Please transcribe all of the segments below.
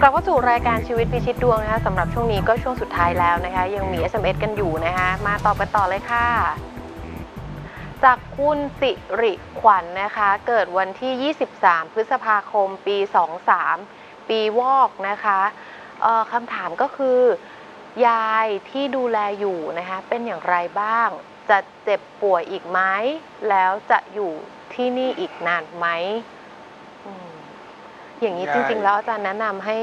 กลับเข้าสู่รายการชีวิตพิชิตดวงนะคะสำหรับช่วงนี้ก็ช่วงสุดท้ายแล้วนะคะ ยังมี SMS กันอยู่นะคะ มาตอบกันต่อเลยค่ะ จากคุณสิริขวัญนนะคะ เกิดวันที่ 23 พฤษภาคม ปี 23 ปีวอกนะคะคำถามก็คือ ยายที่ดูแลอยู่นะคะ เป็นอย่างไรบ้าง จะเจ็บป่วยอีกไหมแล้วจะอยู่ที่นี่อีกนานไหม อย่างนี้ยายจริง ๆ แล้วอาจารย์แนะนำให้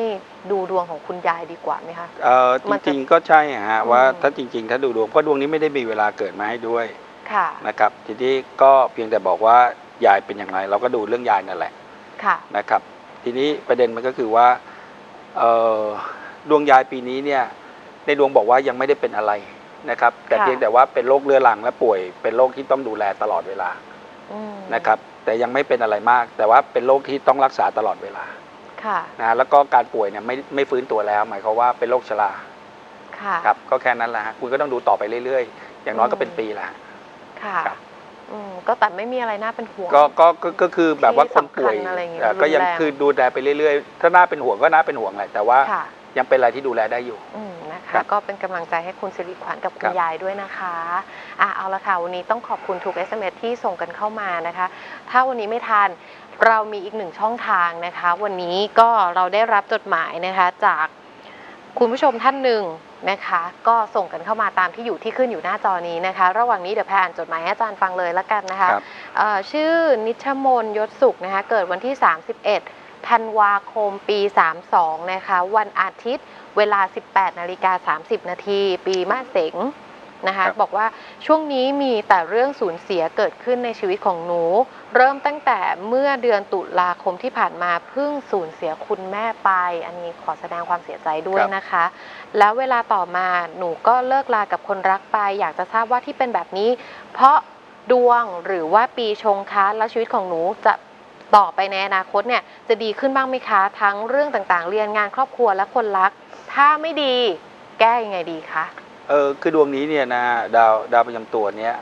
ดูดวงของคุณยายดีกว่าไหมคะเออจมันจะริงๆก็ใช่ฮะว่าอืมถ้าจริง ๆ ถ้าดูดวงเพราะดวงนี้ไม่ได้มีเวลาเกิดมาให้ด้วยค่ะนะครับ ทีนี้ก็เพียงแต่บอกว่ายายเป็นอย่างไร เราก็ดูเรื่องยายนั่นแหละค่ะนะครับ ทีนี้ประเด็นมันก็คือว่าเอ่อดวงยายปีนี้เนี่ยในดวงบอกว่ายังไม่ได้เป็นอะไรนะครับ แต่ค่ะเพียงแต่ว่าเป็นโรคเรื้อรังและป่วย เป็นโรคที่ต้องดูแลตลอดเวลาอืมนะครับ แต่ยังไม่เป็นอะไรมาก แต่ว่าเป็นโรคที่ต้องรักษาตลอดเวลาค่ะนะแล้วก็การป่วยเนี่ยไม่ไม่ฟื้นตัวแล้ว หมายความว่าเป็นโรคชราค่ะครับก็แค่นั้นแหละฮะคุณก็ต้องดูต่อไปเรื่อยๆ อย่างน้อยก็เป็นปีละฮะค่ะครับอืมก็แต่ไม่มีอะไรน่าเป็นห่วง ก็ก็ก็ก็คือแบบว่าคนป่วยที่สำคัญอะไรอย่างเงี้ยเอ่อก็ยังรุนแรงคือดูแลไปเรื่อยๆ ถ้าน่าเป็นห่วงก็น่าเป็นห่วงแหละแต่ว่าค่ะ ยังเป็นอะไรที่ดูแลได้อยู่ อืมนะครัคะ บ ก็เป็นกำลังใจให้คุณสิริขวัญกับคุครัณบยายด้วยนะคะอะเอาละค่ะ วันนี้ต้องขอบคุณทุก SMS ที่ส่งกันเข้ามานะคะ ถ้าวันนี้ไม่ทันเรามีอีกหนึ่งช่องทางนะคะ วันนี้ก็เราได้รับจดหมายนะคะจากคุณผู้ชมท่านหนึ่งนะคะ ก็ส่งกันเข้ามาตามที่อยู่ที่ขึ้นอยู่หน้าจอนี้นะคะ ระหว่างนี้เดี๋ยวแพรอ่านจดหมายให้อาจารย์ฟังเลยละกันนะคะ ครับ เอ่อชื่อนิชมนยศสุขนะคะเกิดวันที่ 31 ธันวาคมปี 32 นะคะ วันอาทิตย์เวลา 18นาฬิกา30 นาทีปีมะเสงนะคะครับบอกว่าช่วงนี้มีแต่เรื่องสูญเสียเกิดขึ้นในชีวิตของหนู เริ่มตั้งแต่เมื่อเดือนตุลาคมที่ผ่านมาเพิ่งสูญเสียคุณแม่ไป อันนี้ขอแสดงความเสียใจด้วยนะคะ แล้วเวลาต่อมาหนูก็เลิกลากับคนรักไป อยากจะทราบว่าที่เป็นแบบนี้ เพราะดวงหรือว่าปีชงคะแล้วชีวิตของหนูจะ ต่อไปในอนาคตเนี่ยจะดีขึ้นบ้างไหมคะ ทั้งเรื่องต่างๆ เรียนงานครอบครัวและคนรัก ถ้าไม่ดีแก้ยังไงดีคะเออคือดวงนี้เนี่ยนะดาวดาวประจำตัวเนี่ย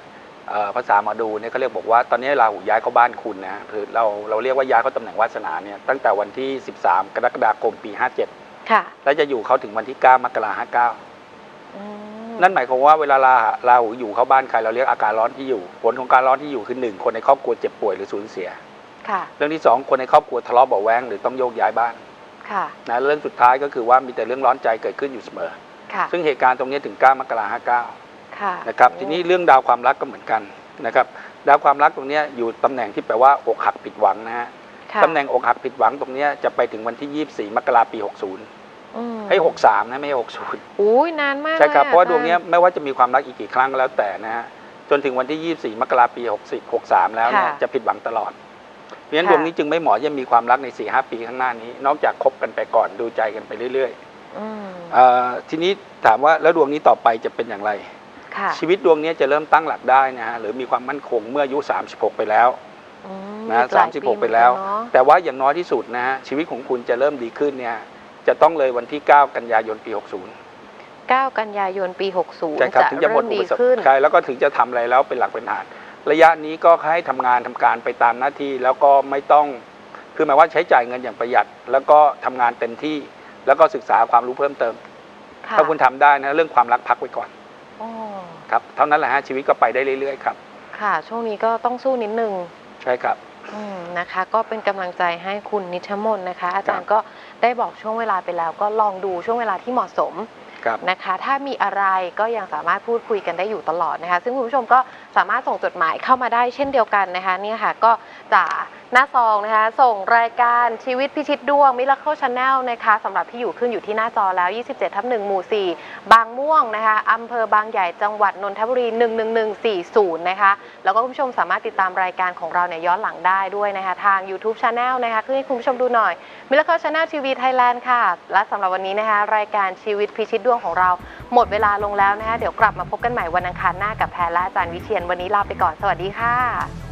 เอ่อภาษาหมาดูเนี่ยเขาเรียกบอกว่าตอนนี้ราหูย้ายเข้าบ้านคุณนะคือเราเราเรียกว่าย้ายเข้าตำแหน่งวาสนาเนี่ยตั้งแต่วันที่ 13 กรกฎาคมปี 57 ค่ะ แล้วจะอยู่เขาถึงวันที่ 9 มกราคมอืม59นั่นหมายความว่าเวลาราราหูอยู่เข้าบ้านใครเราเรียกอาการร้อนที่อยู่ ผลของการร้อนที่อยู่คือหนึ่งคนในครอบครัวเจ็บป่วยหรือสูญเสีย ค่ะเรื่องที่สองคนในครอบครัวทะเลาะเบาะแว้งหรือต้องโยกย้ายบ้านค่ะนะเรื่องสุดท้ายก็คือว่ามีแต่เรื่องร้อนใจเกิดขึ้นอยู่เสมอ ค่ะ ซึ่งเหตุการณ์ตรงนี้ถึง 9 มกราคม59ค่ะนะครับทีนี้เรื่องดาวความรักก็เหมือนกันนะครับดาวความรักตรงเนี้ยอยู่ตำแหน่งที่แปลว่าอกหักผิดหวังนะฮะค่ะตำแหน่งอกหักผิดหวังตรงเนี้ยจะไปถึงวันที่ 24 มกราปี 60อืมให้63นะไม่ใช่60อุ้ยนานมากใช่ครับลยเพราะว่าอดวงเนี้ยจไม่ว่าจะมีความรักอีกกี่ครั้งก็แล้วแต่นะฮะจนถึงวันที่ 24 มกราปี 60 63 แล้วเนี่ยค่ะ จะผิดหวังตลอดเพ ราะฉะนั้นค่ะดวงนี้จึงไม่เหมาะที่จะมีความรักใน4-5ปีข้างหน้านี้ นอกจากคบกันไปก่อนดูใจกันไปเรื่อยอืมๆเอ่อทีนี้ถามว่าแล้วดวงนี้ต่อไปจะเป็นอย่างไรค่ะชีวิตดวงเนี้ยจะเริ่มตั้งหลักได้นะฮะหรือมีความมั่นคงเมื่ออายุ 36 ไปแล้วอืมนะอีกหลายปี36ไปแล้วเหมือนกันเนอะแต่ว่าอย่างน้อยที่สุดนะฮะชีวิตของคุณจะเริ่มดีขึ้นเนี่ยจะต้องเลยวันที่ 9 กันยายนปี 60 9 กันยายนปี 60ใช่ครับจะถึงจะหมเริ่ดมอุดีปสรรขึ้นคใช่แล้วก็ถึงจะทำอะไรแล้วเป็นหลักเป็นฐาน ระยะนี้ก็ให้ทำงานทำการไปตามหน้าที่แล้วก็ไม่ต้องคือหมายว่าใช้จ่ายเงินอย่างประหยัด แล้วก็ทำงานเต็มที่ แล้วก็ศึกษาความรู้เพิ่มเติมค่ะถ้าคุณทำได้นะเรื่องความรักพักไว้ก่อนอ๋อครับเท่านั้นแหละฮะชีวิตก็ไปได้เรื่อยๆครับ ค่ะ ช่วงนี้ก็ต้องสู้นิดนึงใช่ครับอืมนะคะ ก็เป็นกำลังใจให้คุณนิชมนนะคะ อาจารย์ก็ได้บอกช่วงเวลาไปแล้ว ก็ลองดูช่วงเวลาที่เหมาะสมครับ นะคะ ถ้ามีอะไรก็ยังสามารถพูดคุยกันได้อยู่ตลอดนะคะ ซึ่งคุณผู้ชมก็สามารถส่งจดหมายเข้ามาได้เช่นเดียวกันนะคะเนี่ยค่ะก็จะหน้าซองนะคะ ส่งรายการชีวิตพิชิตดวงมิราเคิลชาแนลนะคะสำหรับที่อยู่ขึ้นอยู่ที่หน้าจอแล้ว 27ทับ1หมู่ 4 บางม่วงนะคะอำเภอบางใหญ่จังหวัดนนทบุรี 11140 นะคะ แล้วก็คุณผู้ชมสามารถติดตามรายการของเราเนี่ยย้อนหลังได้ด้วยนะคะ ทาง YouTube Channel นะคะขึ้นให้คุณผู้ชมดูหน่อยมิราเคิลชาแนลทีวีไทยแลนด์ค่ะ และสำหรับวันนี้นะคะ รายการชีวิตพิชิตดวงวงของเราหมดเวลาลงแล้วนะคะเดี๋ยวกลับมาพบกันใหม่วันอังคารหน้ากับแพรและอาจารย์วิเชียนวันนี้ลาไปก่อนสวัสดีค่ะ